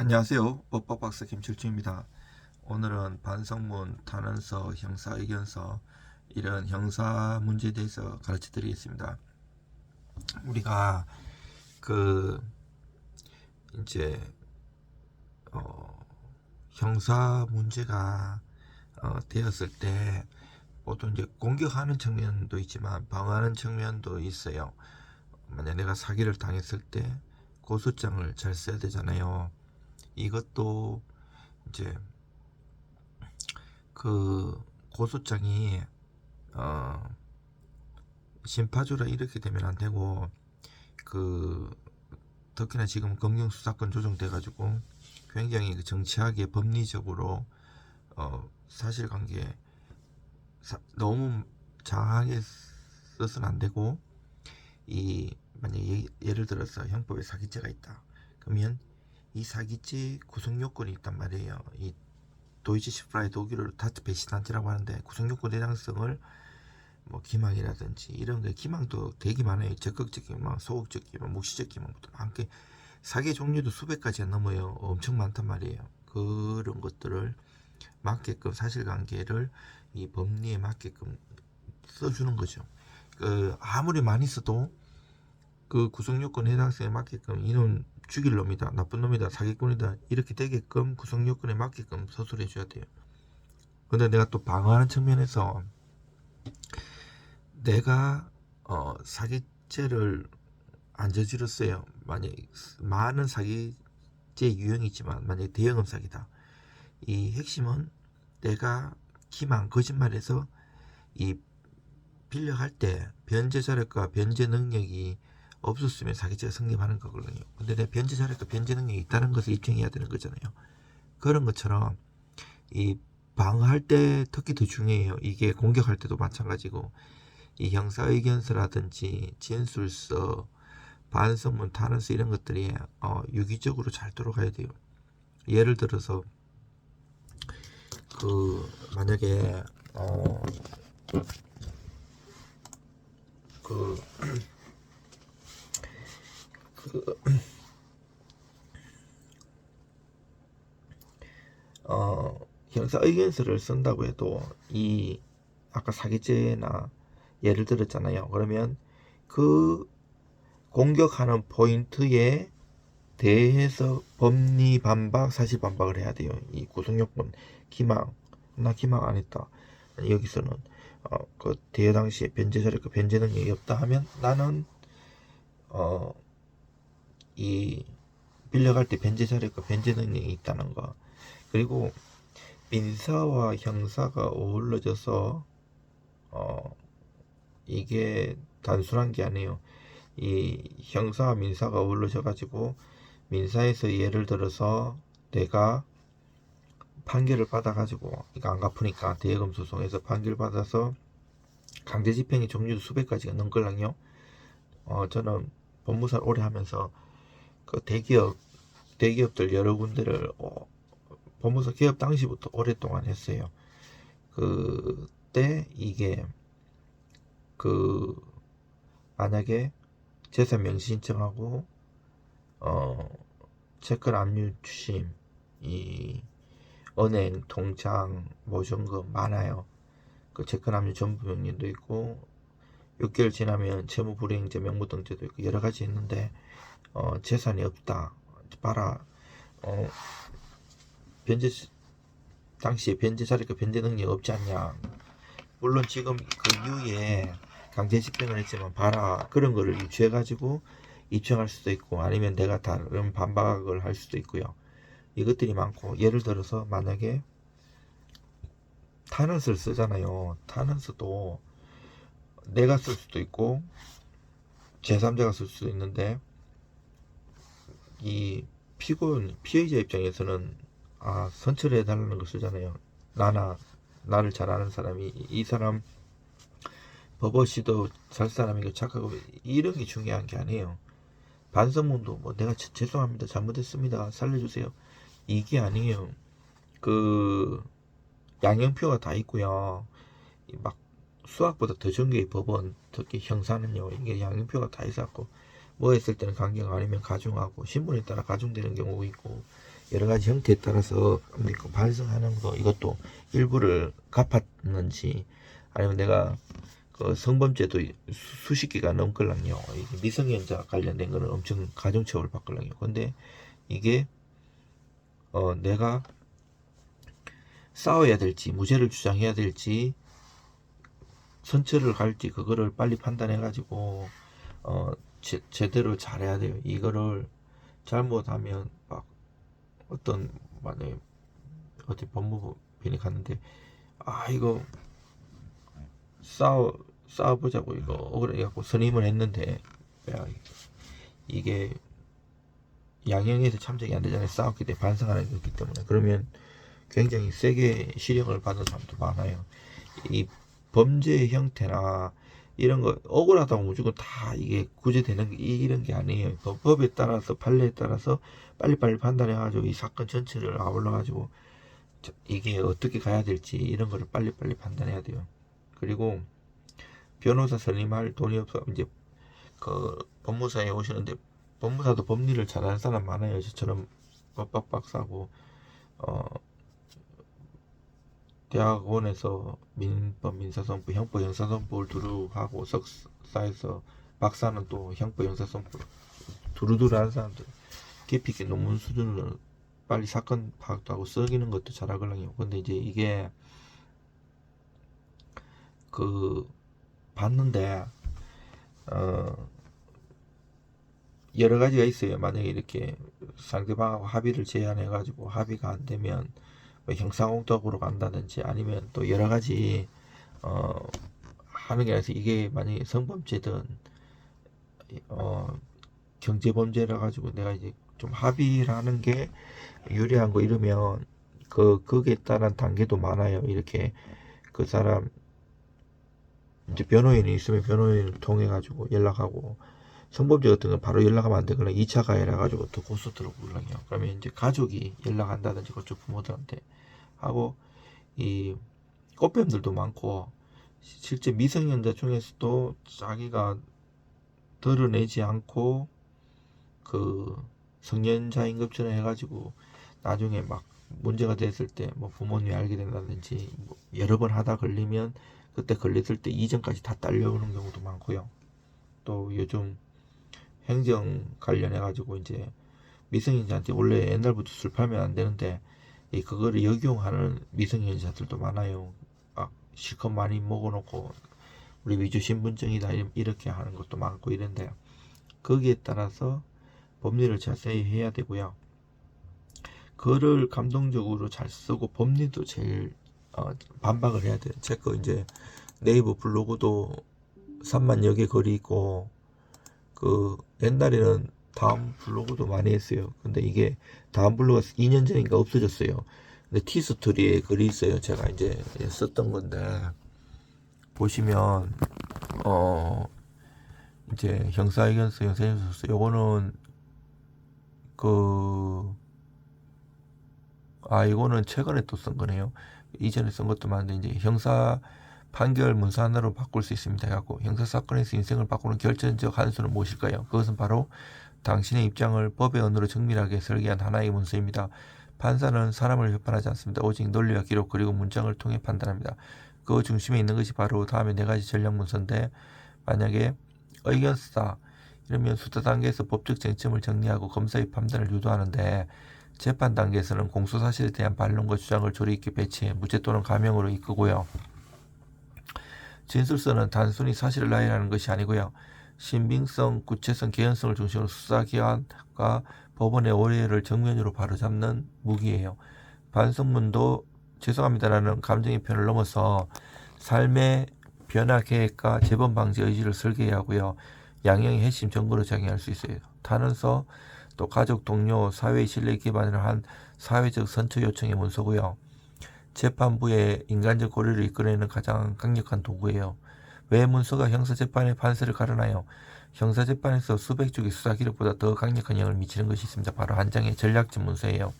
안녕하세요. 법박박사 김철주입니다. 오늘은 반성문, 탄원서, 형사의견서 이런 형사 문제에 대해서 가르쳐 드리겠습니다. 우리가 그 이제 어 형사 문제가 어 되었을 때 보통 이제 공격하는 측면도 있지만 방어하는 측면도 있어요. 만약 내가 사기를 당했을 때 고소장을 잘 써야 되잖아요. 이것도 이제 그 고소장이 어 심파주라 이렇게 되면 안 되고 그 특히나 지금 검경 수사권 조정돼 가지고 굉장히 그 정치하게 법리적으로 어 사실관계 사- 너무 장하게 써서는 안 되고 이 만약에 예를 들어서 형법에 사기죄가 있다. 그러면 이 사기죄 구성 요건이 있단 말이에요. 이 도이치 시프라이 독일어로 다트 배신한지라고 하는데 구성 요건 대장성을 뭐 기망이라든지 이런 게 기망도 되게 많아요. 적극적 기망, 소극적 기망, 묵시적 기망부터 많게 사기 종류도 수백 가지가 넘어요. 엄청 많단 말이에요. 그런 것들을 맞게끔 사실관계를 이 법리에 맞게끔 써주는 거죠. 그 아무리 많이 써도 그 구성요건 해당성에 맞게끔 이놈 죽일 놈이다, 나쁜 놈이다, 사기꾼이다 이렇게 되게끔 구성 요건에 맞게끔 서술해 줘야 돼요. 근데 내가 또 방어하는 측면에서 내가 어, 사기죄를 안 저질렀어요. 만약 많은 사기죄 유형이 있지만 만약 대형업 사기다. 이 핵심은 내가 기만 거짓말해서 이 빌려갈 때 변제 자력과 변제 능력이 없었으면 사기죄가 성립하는 거거든요. 근데 내 변제 자력과 변제 능력이 있다는 것을 입증해야 되는 거잖아요. 그런 것처럼 이 방어할 때 특히 더 중요해요. 이게 공격할 때도 마찬가지고 이 형사의견서라든지 진술서, 반성문, 탄원서 이런 것들이 어, 유기적으로 잘 들어가야 돼요. 예를 들어서 그 만약에 어, 그, 그, 어, 형사 의견서를 쓴다고 해도 이 아까 사기죄나 예를 들었잖아요. 그러면 그 공격하는 포인트에 대해서 법리 반박, 사실 반박을 해야 돼요. 이 구성요건, 기망, 나 기망 안 했다. 여기서는 어, 그 대여 당시에 변제 자료가 변제 능력이 없다 하면 나는 어, 이 빌려갈 때 변제 자료가 변제 능력이 있다는 거 그리고 민사와 형사가 어우러져서 어, 이게 단순한 게 아니에요. 이 형사와 민사가 어우러져 가지고 민사에서 예를 들어서 내가 판결을 받아 가지고 이거 안 갚으니까 대여금 소송에서 판결 받아서 강제 집행의 종류도 수백 가지가 넘걸랑요. 어 저는 법무사를 오래 하면서 그 대기업 대기업들 여러 군데를 어, 법무사 개업 당시부터 오랫동안 했어요. 그때 이게 그 만약에 재산 명시 신청하고 어 채권 압류 추심 이 은행, 통장, 모전금 많아요. 그 채권 압류 전부 명령도 있고 6개월 지나면 채무 불이행자 명부등재도 있고 여러 가지 있는데 어, 재산이 없다. 봐라. 어, 변제 당시에 변제 자리가 변제 능력이 없지 않냐. 물론 지금 그 이후에 강제 집행을 했지만 봐라 그런 거를 유추해 가지고 입증할 수도 있고 아니면 내가 다른 반박을 할 수도 있고요. 이것들이 많고 예를 들어서 만약에 탄원서를 쓰잖아요. 탄원서도 내가 쓸 수도 있고 제3자가 쓸 수도 있는데 이 피고인 피해자 입장에서는 아 선처를 해달라는 걸 쓰잖아요. 나나 나를 잘 아는 사람이 이 사람 버버씨도 살 사람이고 착하고 이런 게 중요한 게 아니에요. 반성문도 뭐 내가 죄- 죄송합니다 잘못했습니다 살려주세요 이게 아니에요. 그 양형표가 다 있고요. 이막 수학보다 더 전개의 법원 특히 형사는요 이게 양형표가 다 있었고 뭐 했을 때는 강경 아니면 가중하고 신분에 따라 가중되는 경우가 있고 여러 가지 형태에 따라서 그 발생하는 거 이것도 일부를 갚았는지 아니면 내가 그 성범죄도 수- 수십 개가 넘걸랑요. 미성년자 관련된 거는 엄청 가중처벌 받걸랑요. 근데 이게 어 내가 싸워야 될지 무죄를 주장해야 될지 선처를 갈지 그거를 빨리 판단해 가지고 어 제, 제대로 잘해야 돼요. 이거를 잘못하면 막 어떤 만약에 어디 법무부편이 갔는데 아 이거 싸워 싸워보자고 이거 억울해 갖고 선임을 했는데 야, 이게 양형에서 참작이 안 되잖아요. 싸웠기 때문에 반성하는 게 없기 때문에. 그러면 굉장히 세게 실형을 받는 사람도 많아요. 이 범죄의 형태나 이런 거 억울하다고 무조건 다 이게 구제되는 게 이- 이런 게 아니에요. 그 법에 따라서 판례에 따라서 빨리빨리 판단해 가지고 이 사건 전체를 아울러 가지고 이게 어떻게 가야 될지 이런 거를 빨리빨리 판단해야 돼요. 그리고 변호사 선임할 돈이 없어. 이제 그 법무사에 오시는데 법무사도 법리를 잘하는 사람 많아요. 저처럼 법학 박사고 어 대학원에서 민법 민사선부 형법 형사선부를 두루 하고 석사에서 박사는 또 형법 형사선부 두루두루 하는 사람들 깊이 있게 논문 수준을 빨리 사건 파악도 하고 써기는 것도 잘하거든요 근데 이제 이게 그 봤는데 어 여러 가지가 있어요. 만약에 이렇게 상대방하고 합의를 제안해 가지고 합의가 안 되면 뭐 형사공덕으로 간다든지 아니면 또 여러 가지 어 하는 게 아니라 이게 만약에 성범죄든 어 경제범죄라 가지고 내가 이제 좀 합의를 하는 게 유리한 거 이러면 그 거기에 따른 단계도 많아요. 이렇게 그 사람 이제 변호인이 있으면 변호인을 통해 가지고 연락하고 성범죄 같은 건 바로 연락하면 안 되거나 2차 가해라 가지고 또 고소 들어오거든요. 그러면 이제 가족이 연락한다든지 그쪽 부모들한테 하고 이 꽃뱀들도 많고 실제 미성년자 중에서도 자기가 드러내지 않고 그 성년자인 것처럼 해가지고 나중에 막 문제가 됐을 때 뭐 부모님이 알게 된다든지 뭐 여러 번 하다 걸리면 그때 걸렸을 때 이전까지 다 딸려오는 경우도 많고요. 또 요즘 행정 관련해 가지고 이제 미성년자한테 원래 옛날부터 술 팔면 안 되는데 이 그거를 역용하는 미성년자들도 많아요. 막 실컷 많이 먹어놓고 우리 위조 신분증이다 이렇- 이렇게 하는 것도 많고 이런데 거기에 따라서 법리를 자세히 해야 되고요. 글을 감동적으로 잘 쓰고 법리도 제일 어, 반박을 해야 돼요. 제거 이제 네이버 블로그도 3만여 개 글이 있고 그 옛날에는 다음 블로그도 많이 했어요. 근데 이게 다음 블로그가 2년 전인가 없어졌어요. 근데 티스토리에 글이 있어요. 제가 이제 썼던 건데 보시면 어 이제 형사의견서 형사의견서 요거는 그 아 이거는 최근에 또 쓴 거네요. 이전에 쓴 것도 많은데 이제 형사 판결 문서 하나로 바꿀 수 있습니다. 해갖고 형사 사건에서 인생을 바꾸는 결정적 한 수는 무엇일까요? 그것은 바로 당신의 입장을 법의 언어로 정밀하게 설계한 하나의 문서입니다. 판사는 사람을 협판하지 않습니다. 오직 논리와 기록 그리고 문장을 통해 판단합니다. 그 중심에 있는 것이 바로 다음에 네 가지 전략 문서인데 만약에 의견서다 이러면 수사 단계에서 법적 쟁점을 정리하고 검사의 판단을 유도하는데 재판 단계에서는 공소 사실에 대한 반론과 주장을 조리 있게 배치해 무죄 또는 감형으로 이끄고요. 진술서는 단순히 사실을 나열하는 것이 아니고요. 신빙성, 구체성, 개연성을 중심으로 수사기관과 법원의 오해를 정면으로 바로잡는 무기예요. 반성문도 죄송합니다라는 감정의 편을 넘어서 삶의 변화 계획과 재범 방지 의지를 설계해야 하고요. 양형의 핵심 정보로 작용할 수 있어요. 탄원서, 또 가족, 동료, 사회의 신뢰 기반을 한 사회적 선처 요청의 문서고요. 재판부의 인간적 고려를 이끌어내는 가장 강력한 도구예요. 왜 문서가 형사재판의 판세를 가르나요? 형사재판에서 수백 쪽의 수사 기록보다 더 강력한 영향을 미치는 것이 있습니다. 바로 한 장의 전략적 문서예요.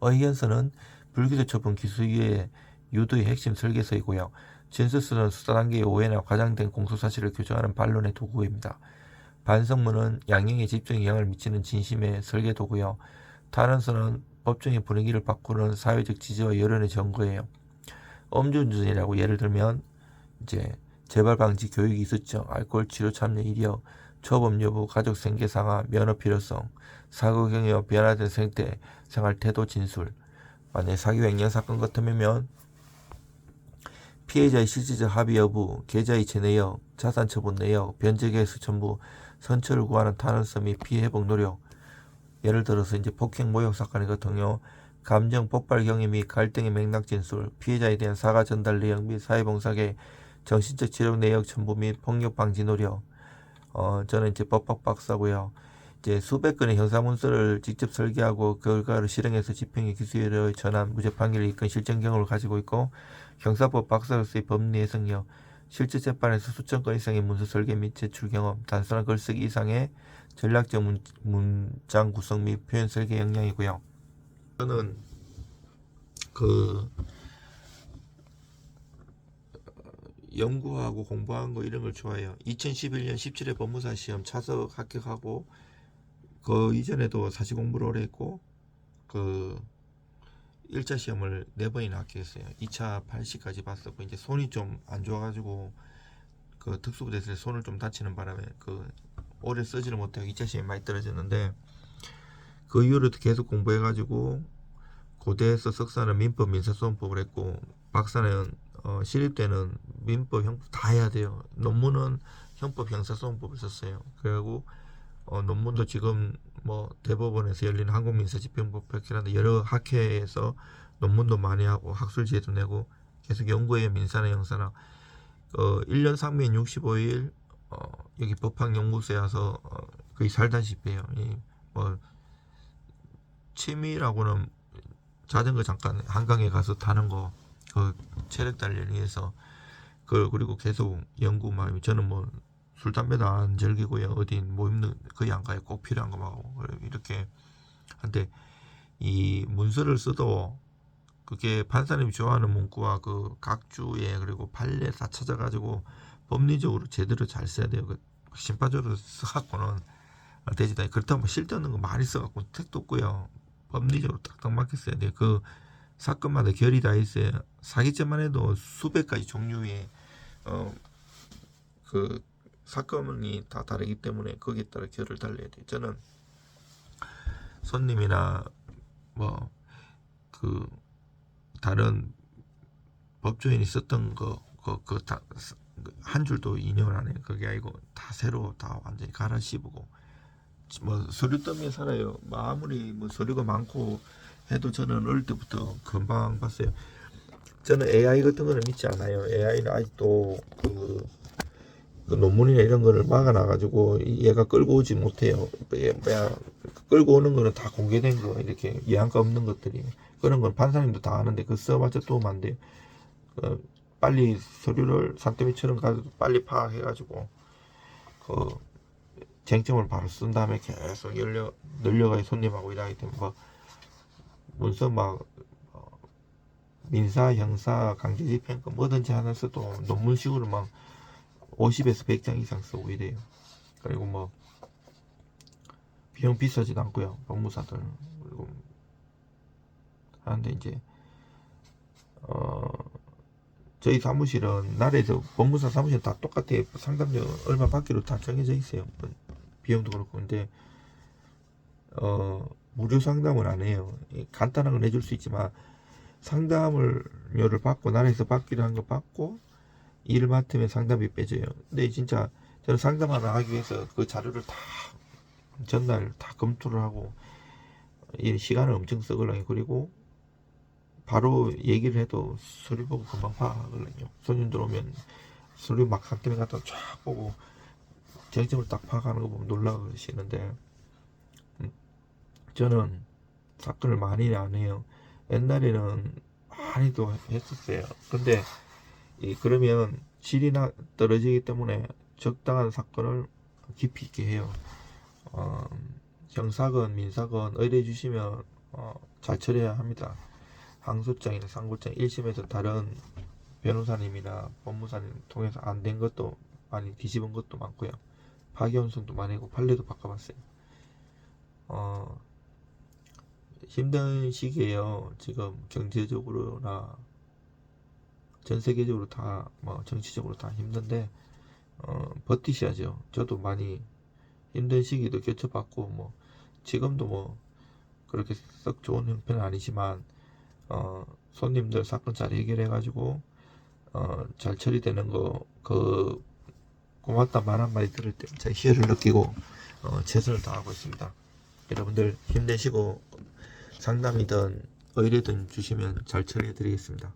의견서는 불기소 처분 기소유예 유도의 핵심 설계서이고요. 진술서는 수사 단계의 오해나 과장된 공소 사실을 규정하는 반론의 도구입니다. 반성문은 양형에 집중 영향을 미치는 진심의 설계도고요. 탄원서는 법정의 분위기를 바꾸는 사회적 지지와 여론의 증거예요. 음주운전이라고 예를 들면 이제 재발 방지 교육이 있었죠. 알코올 치료 참여 이력, 초범 여부, 가족 생계 상하, 면허 필요성, 사고 경여, 변화된 생태, 생활 태도 진술. 만약 사기 횡령 사건 같으면 피해자의 실질적 합의 여부, 계좌의 이체 내역, 자산 처분 내역, 변제 계획서 첨부, 선처를 구하는 탄원서 및 피해 회복 노력. 예를 들어서 이제 폭행 모욕 사건의 같은요. 감정 폭발 경위 및 갈등의 맥락 진술, 피해자에 대한 사과 전달 내역 및 사회봉사계 정신적 치료 내역 첨부 및 폭력 방지 노력. 어, 저는 이제 법학 박사고요. 이제 수백 건의 형사 문서를 직접 설계하고 그 결과를 실행해서 집행의 기수열의 전환 무죄 판결을 이끈 실전 경험을 가지고 있고 형사법 박사로서의 법리 해석력, 실제 재판에서 수천 건 이상의 문서 설계 및 제출 경험, 단순한 글쓰기 이상의 전략적 문, 문장 구성 및 표현 설계 역량이고요. 저는 그 연구하고 공부한 거 이런 걸 좋아해요. 2011년 17회 법무사 시험 차석 합격하고 그 이전에도 사시 공부를 오래 했고 그 1차 시험을 네 번이나 합격했어요. 2차 80까지 봤었고 이제 손이 좀 안 좋아가지고 그 특수부대에서 손을 좀 다치는 바람에 그 오래 쓰지를 못하고 2차 시험이 많이 떨어졌는데 그 이후로도 계속 공부해가지고 고대에서 석사는 민법 민사소송법을 했고 박사는 어, 시립 때는 민법 형법 다 해야 돼요. 논문은 형법 형사소송법을 썼어요. 그리고 어, 논문도 지금 뭐 대법원에서 열리는 한국민사집행법 백회라는 여러 학회에서 논문도 많이 하고 학술지에도 내고 계속 연구해요 민사나 형사나 어, 1년 상면 65일 어, 여기 법학연구소에 와서 어, 거의 살다시피 해요. 이, 뭐 취미라고는 자전거 잠깐 한강에 가서 타는 거 그 체력 단련을 위해서 그 그리고 계속 연구 막 저는 뭐 술 담배도 안 즐기고요. 어디 모임도 거의 안 가요. 꼭 필요한 거만 하고 이렇게 한데 이 문서를 써도 그게 판사님이 좋아하는 문구와 그 각주에 그리고 판례 다 찾아가지고 법리적으로 제대로 잘 써야 돼요 그 심파적으로 써갖고는 되지다 그렇다고 뭐 쓸데없는 거 많이 써갖고 택도 없고요 법리적으로 딱딱 맞게 써야 돼요 그 사건마다 결이 다 있어요. 사기죄만 해도 수백 가지 종류의 어, 그 사건이 다 다르기 때문에 거기에 따라 결을 달려야 돼요. 저는 손님이나 뭐 그 다른 법조인이 썼던 거 그 그 한 줄도 인용을 안 해요. 그게 아니고 다 새로 다 완전히 갈아 씹고 뭐 서류 때문에 살아요. 뭐 아무리 뭐 서류가 많고 해도 저는 어릴 때부터 금방 봤어요. 저는 AI 같은 거는 믿지 않아요. AI는 아직도 그, 그 논문이나 이런 거를 막아놔 가지고 얘가 끌고 오지 못해요. 얘 뭐야 끌고 오는 거는 다 공개된 거 이렇게 예안가 없는 것들이 그런 건 판사님도 다 아는데 그 써봤자 도움 안 돼요. 그 빨리 서류를 산더미처럼 가도 빨리 파악해가지고 그 쟁점을 바로 쓴 다음에 계속 열려 늘려가야 손님하고 일하기 때문에 뭐 문서 막 어, 민사, 형사, 강제집행권 뭐든지 하나 써도 논문식으로 막 50에서 100장 이상 쓰고 이래요. 그리고 뭐 비용 비싸지도 않고요. 법무사들 그리고 하는데 이제 어 저희 사무실은 나라에서 법무사 사무실 다 똑같아요. 상담료 얼마 받기로 다 정해져 있어요. 비용도 그렇고 근데 어 무료 상담을 안 해요. 간단한 건 해줄 수 있지만 상담을 료를 받고 나라에서 받기로 한 거 받고 일을 맡으면 상담비 빼줘요. 근데 진짜 저는 상담 하나 하기 위해서 그 자료를 다 전날 다 검토를 하고 이 시간을 엄청 쓰거든요. 그리고 바로 얘기를 해도 서류 보고 금방 파악하거든요. 손님 들어오면 서류 막 상태에 갖다 쫙 보고 정점을 딱 파악하는 거 보면 놀라시는데 저는 사건을 많이 안 해요. 옛날에는 많이도 했었어요. 근데 이 그러면 질이 나 떨어지기 때문에 적당한 사건을 깊이 있게 해요. 어, 형사건, 민사건 의뢰 주시면 어, 잘 처리해야 합니다. 항소장이나 상고장 1심에서 다른 변호사님이나 법무사님 통해서 안 된 것도 많이 뒤집은 것도 많고요. 파기환송도 많이 하고 판례도 바꿔봤어요. 어, 힘든 시기에요. 지금 경제적으로나 전 세계적으로 다 뭐 정치적으로 다 힘든데 어, 버티셔야죠. 저도 많이 힘든 시기도 겪어봤고 뭐 지금도 뭐 그렇게 썩 좋은 형편은 아니지만 어, 손님들 사건 잘 해결해 가지고 어, 잘 처리되는 거 그 고맙다 말 한마디 들을 때제 희열을 느끼고 어, 최선을 다하고 있습니다. 여러분들 힘내시고 상담이든 의뢰든 주시면 잘 처리해 드리겠습니다.